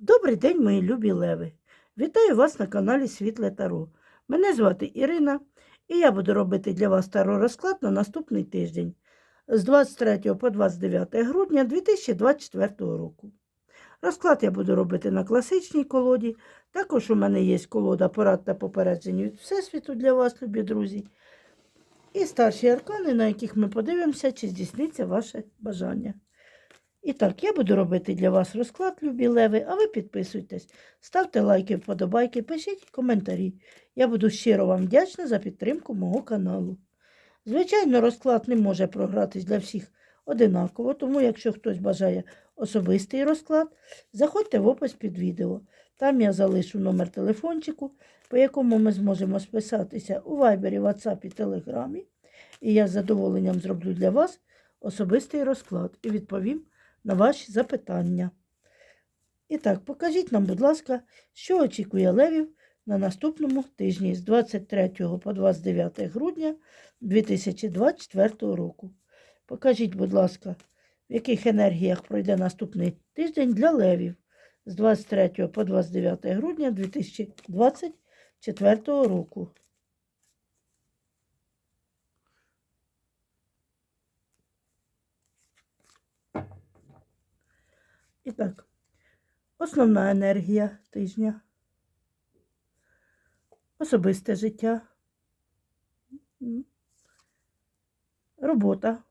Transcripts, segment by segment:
Добрий день, мої любі леви! Вітаю вас на каналі Світле Таро. Мене звати Ірина, і я буду робити для вас таро розклад на наступний тиждень з 23 по 29 грудня 2024 року. Розклад я буду робити на класичній колоді. Також у мене є колода порад та попереджень від Всесвіту для вас, любі друзі. І старші аркани, на яких ми подивимося, чи здійсниться ваше бажання. І так, я буду робити для вас розклад, любі леви, а ви підписуйтесь, ставте лайки, вподобайки, пишіть коментарі. Я буду щиро вам вдячна за підтримку мого каналу. Звичайно, розклад не може програтись для всіх одинаково, тому якщо хтось бажає особистий розклад, заходьте в опис під відео. Там я залишу номер телефончику, по якому ми зможемо списатися у Вайбері, WhatsApp і Телеграмі. І я з задоволенням зроблю для вас особистий розклад і відповім на ваші запитання. І так, покажіть нам, будь ласка, що очікує левів на наступному тижні з 23 по 29 грудня 2024 року. Покажіть, будь ласка, в яких енергіях пройде наступний тиждень для левів з 23 по 29 грудня 2024 року. І так, основна енергія тижня, особисте життя, робота,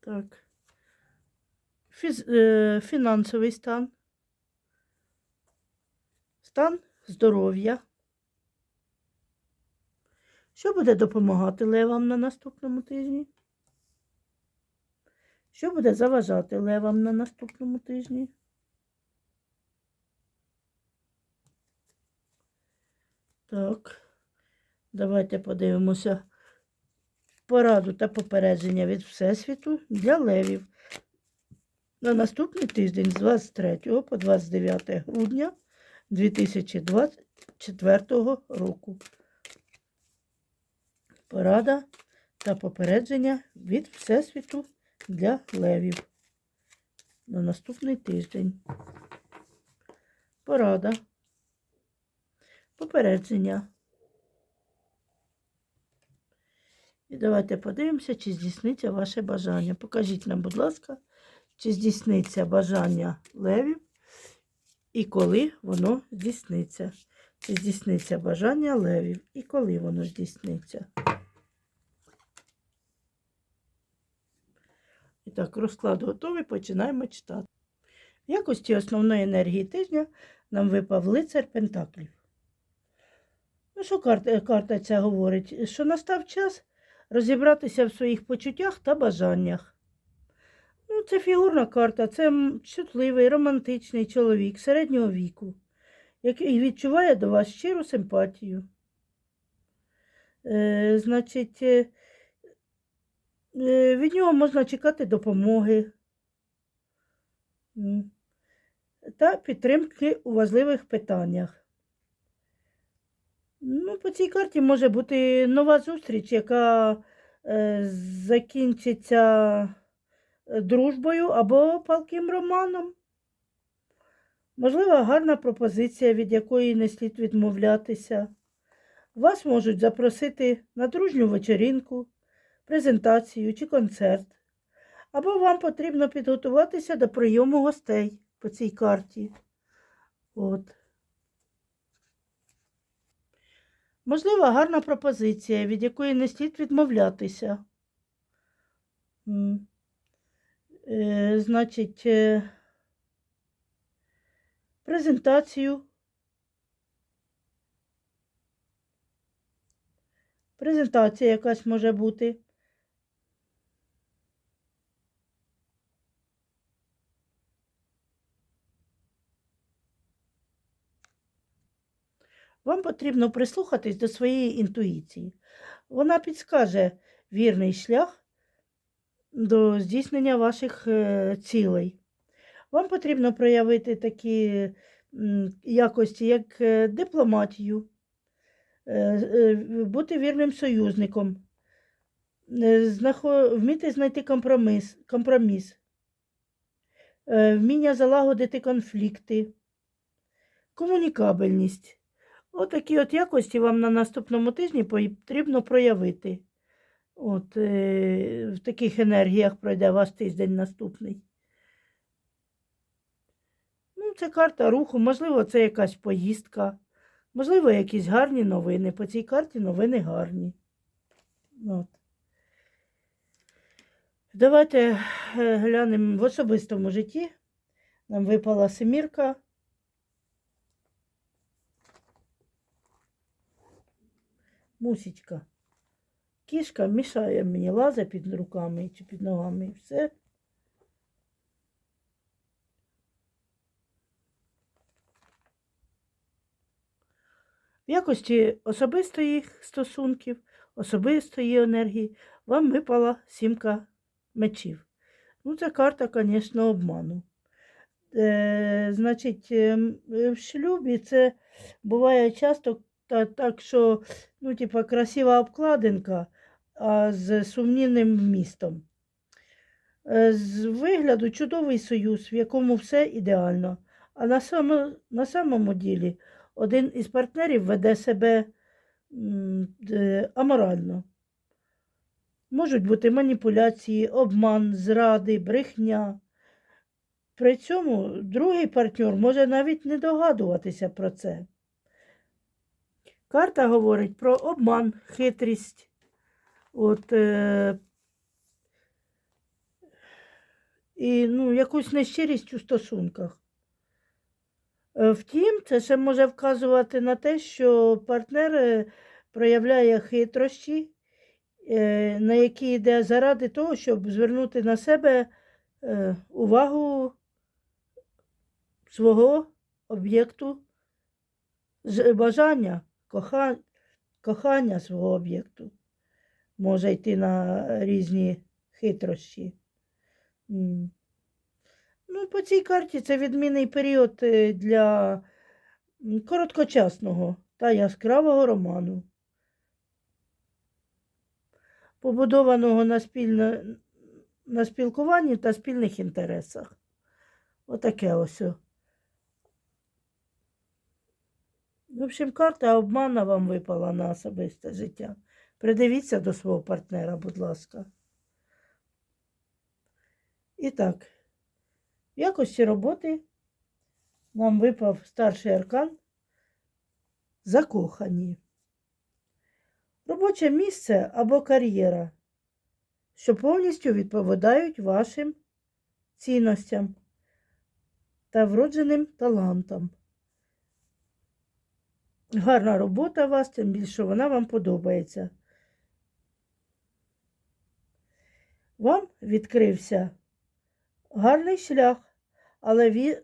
так, Фіз, е, фінансовий стан, стан здоров'я. Що буде допомагати левам на наступному тижні? Що буде заважати левам на наступному тижні? Так, давайте подивимося пораду та попередження від Всесвіту для левів на наступний тиждень з 23 по 29 грудня 2024 року. Порада та попередження від Всесвіту для левів на наступний тиждень. Порада. Попередження. І давайте подивимося, чи здійсниться ваше бажання. Покажіть нам, будь ласка, чи здійсниться бажання левів і коли воно здійсниться. Чи здійсниться бажання левів і коли воно здійсниться. І так, розклад готовий, починаємо читати. В якості основної енергії тижня нам випав лицар Пентаклів. Ну, що карта, карта ця говорить? Що настав час розібратися в своїх почуттях та бажаннях. Ну, це фігурна карта, це чутливий, романтичний чоловік середнього віку, який відчуває до вас щиру симпатію. Е, значить, е, е, від нього можна чекати допомоги та підтримки у важливих питаннях. Ну, по цій карті може бути нова зустріч, яка е, закінчиться дружбою або палким романом. Можливо, гарна пропозиція, від якої не слід відмовлятися. Вас можуть запросити на дружню вечерінку, презентацію чи концерт. Або вам потрібно підготуватися до прийому гостей по цій карті. От. Можливо, гарна пропозиція, від якої не слід відмовлятися. Е, значить, е, презентацію. Презентація якась може бути. Вам потрібно прислухатись до своєї інтуїції. Вона підскаже вірний шлях до здійснення ваших е, цілей. Вам потрібно проявити такі якості, як е, дипломатію, е, бути вірним союзником, вміти знайти компроміс, компроміс, вміння залагодити конфлікти, комунікабельність. Отакі от якості вам на наступному тижні потрібно проявити. От, е, в таких енергіях пройде ваш тиждень наступний. Ну, це карта руху, можливо, це якась поїздка, можливо, якісь гарні новини. По цій карті новини гарні. От. Давайте е, глянемо в особистому житті. Нам випала семірка. Мусічка. Кішка мішає мені, лазить під руками чи під ногами і все. В якості особистої стосунків, особистої енергії вам випала сімка мечів. Ну, це карта, звісно, обману. Е, значить, ем, е, в шлюбі це буває часто так, що ну, типа, красива обкладинка, з сумнівним вмістом. Е, З вигляду чудовий союз, в якому все ідеально. А на, само, на самому ділі один із партнерів веде себе аморально. Можуть бути маніпуляції, обман, зради, брехня. При цьому другий партнер може навіть не догадуватися про це. Карта говорить про обман, хитрість, от, е, і ну, якусь нещирість у стосунках. Е, Втім, це ще може вказувати на те, що партнер е, проявляє хитрощі, е, на які йде заради того, щоб звернути на себе увагу свого об'єкту бажання, коха- кохання свого об'єкту. Може йти на різні хитрощі. Ну, по цій карті це відмінний період е, для короткочасного та яскравого роману, побудованого на, спільно, на спілкуванні та спільних інтересах. Отаке ось. В общем, карта обмана вам випала на особисте життя. Придивіться до свого партнера, будь ласка. І так, в якості роботи нам випав старший аркан закохані. Робоче місце або кар'єра, що повністю відповідають вашим цінностям та вродженим талантам. Гарна робота у вас, тим більше вона вам подобається. Вам відкрився гарний шлях, але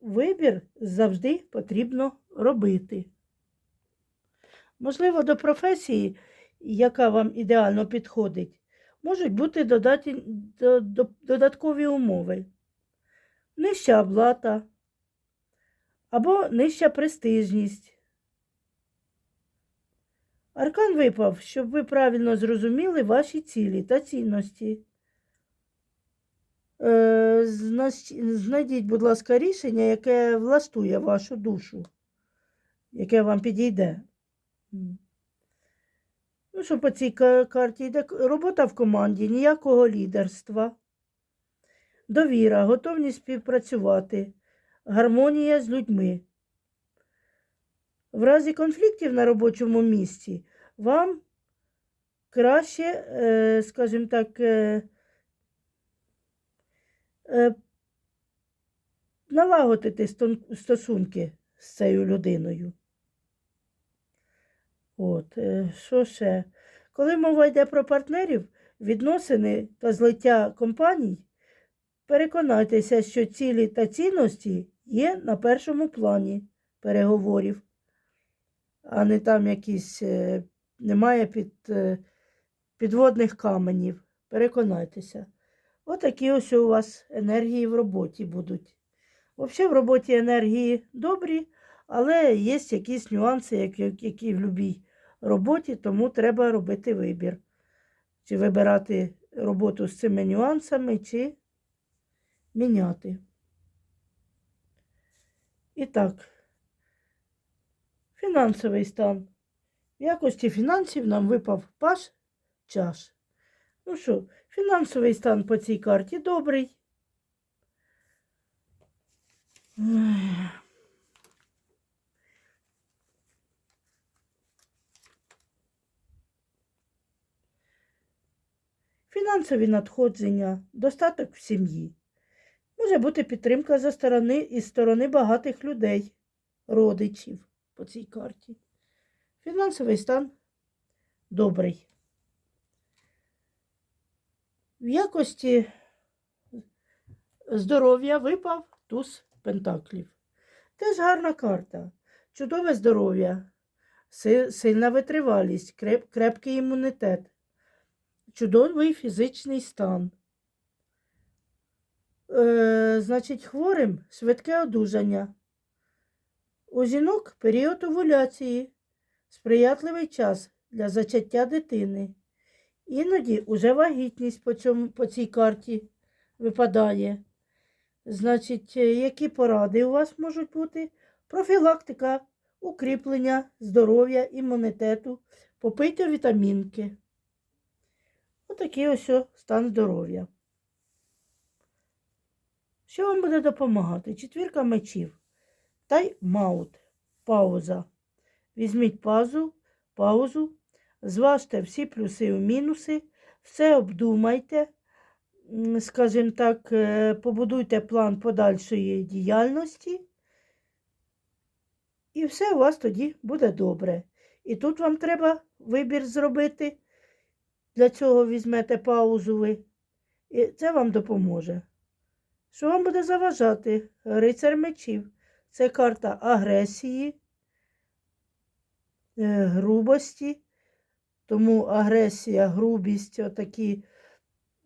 вибір завжди потрібно робити. Можливо, до професії, яка вам ідеально підходить, можуть бути додаті, до- до- додаткові умови. Нижча оплата або нижча престижність. Аркан випав, щоб ви правильно зрозуміли ваші цілі та цінності. Е, Знайдіть, будь ласка, рішення, яке влаштує вашу душу, яке вам підійде. Ну, що по цій карті йде робота в команді, ніякого лідерства, довіра, готовність співпрацювати, гармонія з людьми. В разі конфліктів на робочому місці вам краще, е, скажімо так, е, налагодити стосунки з цією людиною. От, е, що ще? Коли мова йде про партнерів, відносини та злиття компаній, переконайтеся, що цілі та цінності є на першому плані переговорів, а не там якісь е, немає під, е, підводних каменів. Переконайтеся. Отакі ось у вас енергії в роботі будуть. Взагалі в роботі енергії добрі, але є якісь нюанси, як- як- які в будь-якій роботі, тому треба робити вибір. Чи вибирати роботу з цими нюансами, чи міняти. І так, фінансовий стан. В якості фінансів нам випав паш чаш. Ну що, фінансовий стан по цій карті добрий. Фінансові надходження, достаток в сім'ї. Може бути підтримка за сторони із сторони багатих людей, родичів по цій карті. Фінансовий стан добрий. В якості здоров'я випав туз пентаклів. Теж гарна карта. Чудове здоров'я, сильна витривалість, креп- крепкий імунітет, чудовий фізичний стан. Е, значить, хворим швидке одужання. У жінок період овуляції, сприятливий час для зачаття дитини. Іноді уже вагітність по, цьому, по цій карті випадає. Значить, е, які поради у вас можуть бути? Профілактика, укріплення здоров'я, імунітету, попийте вітамінки. Отакий ось стан здоров'я. Що вам буде допомагати? Четвірка мечів. Тайм-аут. Пауза. Візьміть паузу, паузу, зважте всі плюси і мінуси, все обдумайте, скажімо так, е, побудуйте план подальшої діяльності, і все у вас тоді буде добре. І тут вам треба вибір зробити. Для цього візьмете паузу ви. І це вам допоможе. Що вам буде заважати? Рицар мечів. Це карта агресії, е, грубості. Тому агресія, грубість, отакі,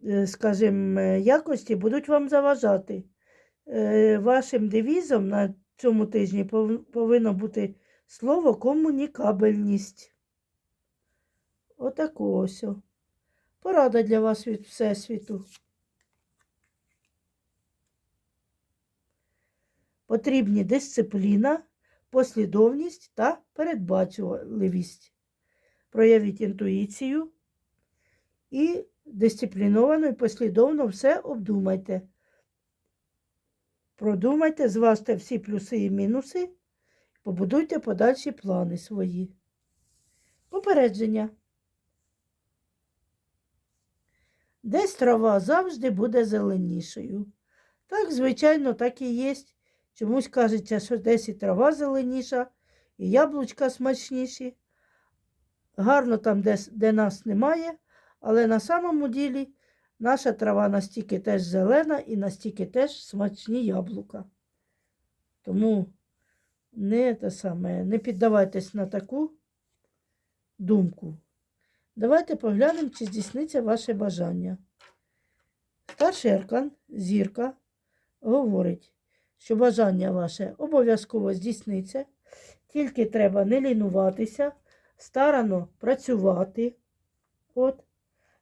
е, скажімо, е, якості будуть вам заважати. Е, Вашим девізом на цьому тижні повинно бути слово комунікабельність. Отаку ось. Порада для вас від Всесвіту. Потрібні дисципліна, послідовність та передбачувливість. Проявіть інтуїцію і дисципліновано і послідовно все обдумайте. Продумайте, зважте всі плюси і мінуси, побудуйте подальші плани свої. Попередження. Десь трава завжди буде зеленішою. Так, звичайно, так і є. Чомусь кажеться, що десь і трава зеленіша, і яблучка смачніші. Гарно там, де, де нас немає, але на самому ділі наша трава настільки теж зелена і настільки теж смачні яблука. Тому не те саме, не піддавайтесь на таку думку. Давайте поглянемо, чи здійсниться ваше бажання. Старший аркан, зірка, говорить, що бажання ваше обов'язково здійсниться, тільки треба не лінуватися, старано працювати, от,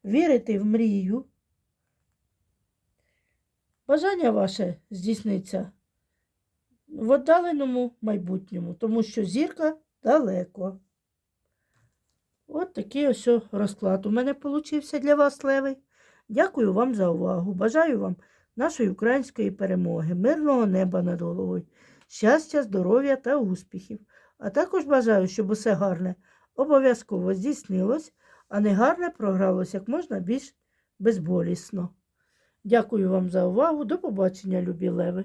вірити в мрію. Бажання ваше здійсниться в віддаленому майбутньому, тому що зірка далеко. От такий ось розклад у мене получився для вас, левий. Дякую вам за увагу. Бажаю вам нашої української перемоги, мирного неба над головою, щастя, здоров'я та успіхів. А також бажаю, щоб усе гарне обов'язково здійснилось, а негарне програлось як можна більш безболісно. Дякую вам за увагу. До побачення, любі леви.